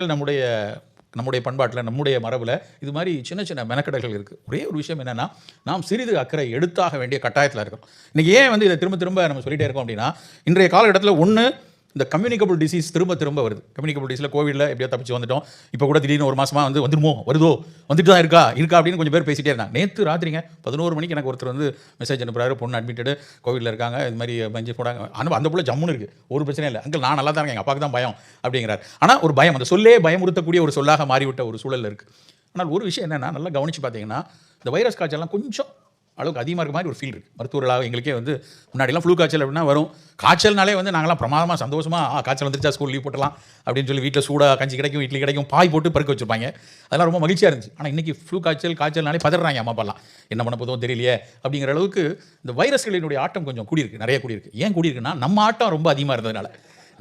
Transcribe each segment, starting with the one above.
நம்முடைய நம்முடைய பண்பாட்டில் நம்முடைய மரபில் இது மாதிரி சின்ன சின்ன மெனக்கடைகள் இருக்குது ஒரே ஒரு விஷயம் என்னென்னா நாம் சிறிது அக்கறை எடுத்தாக வேண்டிய கட்டாயத்தில் இருக்கிறோம் இன்றைக்கி ஏன் வந்து இதை திரும்ப திரும்ப நம்ம சொல்லிகிட்டே இருக்கோம் அப்படின்னா இன்றைய காலகட்டத்தில் ஒன்று இந்த கம்யூனிகபிள் டிசீஸ் திரும்ப திரும்ப வருது. கம்யூனிகபிள் டிசீஸில் கோவிடில் எப்படியோ தப்பிச்சு வந்துட்டோம். இப்போ கூட திடீர்னு ஒரு மாசமாக வந்து வந்துருமோ? வருதோ? வந்துட்டு தான் இருக்கா? இருக்கா அப்படின்னு கொஞ்சம் பேர் பேசிகிட்டே இருந்தாங்க. நேற்று ராத்திரிங்க பதினோரு மணிக்கு எனக்கு ஒருத்தர் வந்து மெசேஜ் அனுப்புறாரு. பொண்ணு அட்மிட்டடு கோவிலில் இருக்காங்க. இது மாதிரி பஞ்சு போடாங்க. ஆனால் அந்த புள்ள ஜம்முன்னு இருக்குது ஒரு பிரச்சனை இல்லை. அங்கே நான் நல்லா தான் இருக்கேன். எங்கள் அப்பாவுக்கு தான் பயம் அப்படிங்கிறார். ஆனால் ஒரு பயம். அந்த சொல்லே பயமுறுத்தக்கூடிய ஒரு சொல்லாக மாறிவிட்ட ஒரு சூழல் இருக்குது ஆனால் ஒரு விஷயம் என்னென்னா நல்லா கவனித்து பார்த்தீங்கன்னா இந்த வைரஸ் காய்ச்சல்லாம் கொஞ்சம் அளவுக்கு அதிகமாக இருக்க மாதிரி ஒரு ஃபீல் இருக்குது மருத்துவர்களாக எங்களுக்கே வந்து முன்னாடிலாம் ஃப்ளூ காய்ச்சல் அப்படின்னா வரும். காய்ச்சல்னாலே வந்து நாங்களாம் பிரமாதமாக சந்தோஷமாக ஆ காய்ச்சல் வந்துருச்சா ஸ்கூல் லீவ் போட்டலாம் அப்படின்னு சொல்லி வீட்டில் சூடாக கஞ்சி கிடைக்கும் இட்லி கிடைக்கும் பாய் போட்டு பருக்க வச்சிருப்பாங்க. அதெல்லாம் ரொம்ப மகிழ்ச்சியாக இருந்துச்சு. ஆனால் இன்றைக்கி ஃப்ளூ காய்ச்சல் காய்ச்சல்னாலே பதறாங்க அம்மா அப்பாலாம். என்ன பண்ண போதும் தெரியலையே அப்படிங்கிற அளவுக்கு இந்த வைரஸ்களினுடைய ஆட்டம் கொஞ்சம் கூடியிருக்கு நிறைய கூடியிருக்கு. ஏன் கூடியிருக்குன்னா நம்ம ஆட்டம் ரொம்ப அதிகமாக இருந்ததுனால.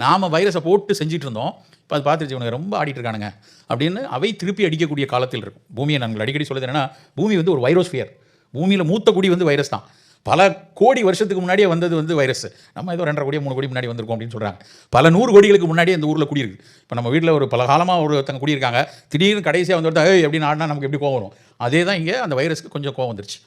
நாம் வைரஸை போட்டு செஞ்சுட்டு இருந்தோம். இப்போ அது பார்த்துருச்சு இவனுங்க ரொம்ப ஆடிட்டு இருக்கானுங்க அப்படின்னு அவை திருப்பி அடிக்கக்கூடிய காலத்தில் இருக்கும். பூமியை நாங்கள் அடிக்கடி சொல்லுது என்னன்னா பூமி வந்து ஒரு வைரோஸ்பியர். பூமியில் மூத்த குடி வந்து வைரஸ் தான். பல கோடி வருஷத்துக்கு முன்னாடியே வந்தது வந்து வைரஸ் நம்ம ஏதோ ரெண்டரை கோடி மூணு கோடி முன்னாடி வந்திருக்கோம் அப்படின்னு சொல்கிறாங்க பல நூறு கோடிகளுக்கு முன்னாடியே அந்த ஊரில் குடியிருக்கு இப்போ நம்ம வீட்டில் ஒரு பல காலமாக ஒருத்தங்க குடியிருக்காங்க திடீர்னு கடைசியாக வந்து ஒருத்தன், ஏய் அப்படின்னு ஆடினா நமக்கு எப்படி கோவம் வரும்? அதே தான் இங்கே அந்த வைரஸ்க்கு கொஞ்சம் கோவம் வந்துருச்சு.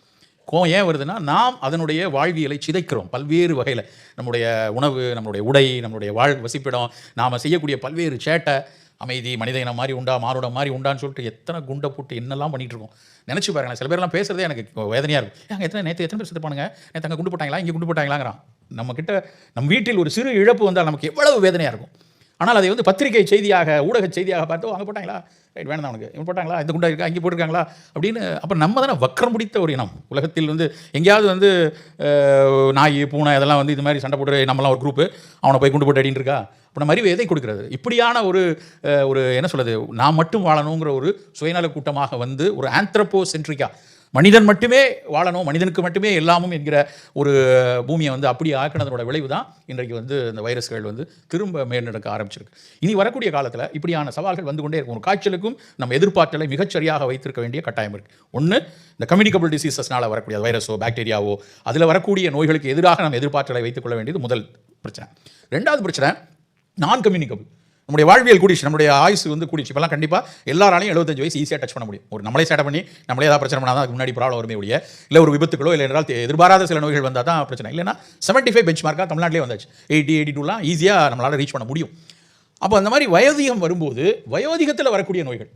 கோவம் ஏன் வருதுன்னா நாம் அதனுடைய வாழ்வியலை சிதைக்கிறோம் பல்வேறு வகையில். நம்முடைய உணவு நம்மளுடைய உடை நம்மளுடைய வாழ் வசிப்பிடம் நாம் செய்யக்கூடிய பல்வேறு சேட்டை அமைதி மனித இனம் மாதிரி உண்டா மானுடம் மாதிரி உண்டான்னு சொல்லிட்டு எத்தனை குண்டை போட்டு என்னெல்லாம் பண்ணிட்டு இருக்கோம். நினச்சி பாருங்களேன் சில பேர்லாம் பேசுறதே எனக்கு வேதனையாக இருக்கும் நாங்கள் எத்தனை நேற்று எத்தனை பேர் செத்து நேற்று அங்கே குண்டு போட்டாங்களா? இங்கே குண்டு போட்டாங்களாங்கிறான். நம்ம கிட்ட நம் வீட்டில் ஒரு சிறு இழப்பு வந்தால் நமக்கு எவ்வளவு வேதனையாக இருக்கும். ஆனால் அதை வந்து பத்திரிகை செய்தியாக ஊடக செய்தியாக பார்த்து அங்கே போட்டாங்களா? ரைட் வேணாம் அவனுக்கு இவன் போட்டாங்களா? இந்த குண்டா இருக்கா? இங்கே போட்டிருக்காங்களா? அப்படின்னு அப்போ நம்ம தானே வக்கரம் முடித்த ஒரு இனம். உலகத்தில் வந்து எங்கேயாவது வந்து நாய் பூனை இதெல்லாம் வந்து இது மாதிரி சண்டை போட்டு நம்மலாம் ஒரு குரூப்பு அவனை போய் குண்டு போட்டு அடின்னு இருக்கா? அப்போ நம்ம அறிவு எதை கொடுக்குறது? இப்படியான ஒரு ஒரு என்ன சொல்கிறது நான் மட்டும் வாழணுங்கிற ஒரு சுயநல கூட்டமாக வந்து ஒரு ஆந்த்ரப்போ சென்ட்ரிக்காக மனிதன் மட்டுமே வாழணும் மனிதனுக்கு மட்டுமே எல்லாமும் என்கிற ஒரு பூமியை வந்து அப்படி ஆக்கினதோட விளைவு தான் இன்றைக்கு வந்து இந்த வைரஸ்கள் வந்து திரும்ப மேற்நடக்க ஆரம்பிச்சிருக்கு. இனி வரக்கூடிய காலத்தில் இப்படியான சவால்கள் வந்து கொண்டே இருக்கும். ஒரு காய்ச்சலுக்கும் நம்ம எதிர்பார்த்தலை மிகச்சரியாக வைத்திருக்க வேண்டிய கட்டாயம் இருக்குது ஒன்று இந்த கம்யூனிகபிள் டிசீசஸ்னால் வரக்கூடிய வைரஸோ பாக்டீரியாவோ அதில் வரக்கூடிய நோய்களுக்கு எதிராக நம்ம எதிர்பார்த்தலை வைத்துக்கொள்ள வேண்டியது முதல் பிரச்சனை. ரெண்டாவது பிரச்சனை நான் கம்யூனிகபிள் நம்முடைய வாழ்வியல் கூடிச்சு நம்முடைய ஆயுசு வந்து கூடிச்சு இப்போலாம் கண்டிப்பாக எல்லாராலையும் எழுபத்தஞ்சு வயசு ஈஸியாக டச் பண்ண முடியும். ஒரு நம்மளே சேட்டை பண்ணி நம்மளே ஏதாவது பிரச்சனை பண்ணால் தான் அதுக்கு முன்னாடி ப்ராப்ளம் வருமே ஒழிய இல்லை ஒரு விபத்துகளோ இல்லை என்றால் எதிர்பாராத சில நோய்கள் வந்தால் தான் பிரச்சனை. இல்லைன்னா செவன்ட்டி ஃபைவ் பெஞ்ச் மார்க்காக தமிழ்நாட்டிலே வந்தாச்சு. எயிட்டி எயிட்டி டூலாம் ஈஸியாக நம்மளால் ரீச் பண்ண முடியும். அப்போ அந்த மாதிரி வயோதிகம் வரும்போது வயோதிகத்தில் வரக்கூடிய நோய்கள்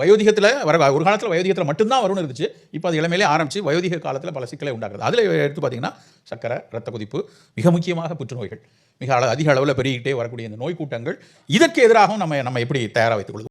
வயோதிகத்தில் வர ஒரு காலத்தில் வயோதிகத்தில் மட்டும்தான் வரும்னு இருந்துச்சு. இப்போ அது இளமையிலே ஆரம்பித்து வயோதிக காலத்தில் பல சிக்கலை உண்டாக்குறது அதில் எடுத்து பார்த்தீங்கன்னா சக்கரை ரத்த கொதிப்பு மிக முக்கியமாக புற்றுநோய்கள். மிக அள அதிக அளவில் பெருகிக்கிட்டே வரக்கூடிய இந்த நோய் கூட்டங்கள் இதற்கு எதிராகவும் நம்ம நம்ம எப்படி தயாராக வைத்துக் கொள்வது?